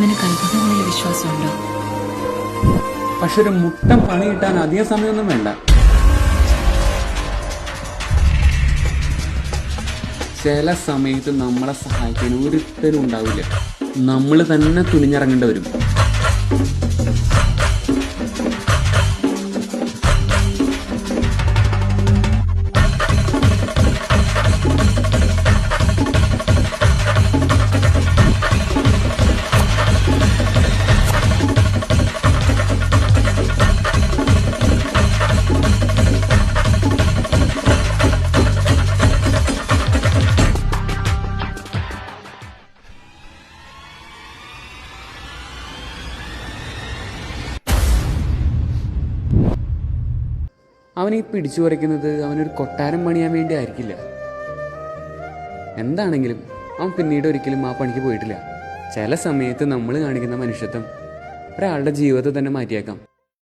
നിനക്ക് അത്ഭുതങ്ങളിൽ വിശ്വാസമുണ്ടോ? പക്ഷെ ഒരു മുട്ടം പണി കിട്ടാൻ അധിക സമയമൊന്നും വേണ്ട. ചില സമയത്ത് നമ്മളെ സഹായിക്കാൻ ഒരുത്തരും ഉണ്ടാവില്ല. നമ്മൾ തന്നെ തുനിഞ്ഞിറങ്ങേണ്ടി വരും. അവനെ പിടിച്ചു പറിക്കുന്നത് അവനൊരു കൊട്ടാരം പണിയാൻ വേണ്ടി ആയിരിക്കില്ല. എന്താണെങ്കിലും അവൻ പിന്നീട് ഒരിക്കലും ആ പണിക്ക് പോയിട്ടില്ല. ചില സമയത്ത് നമ്മൾ കാണിക്കുന്ന മനുഷ്യത്വം ഒരാളുടെ ജീവിതത്തെ തന്നെ മാറ്റിയേക്കാം.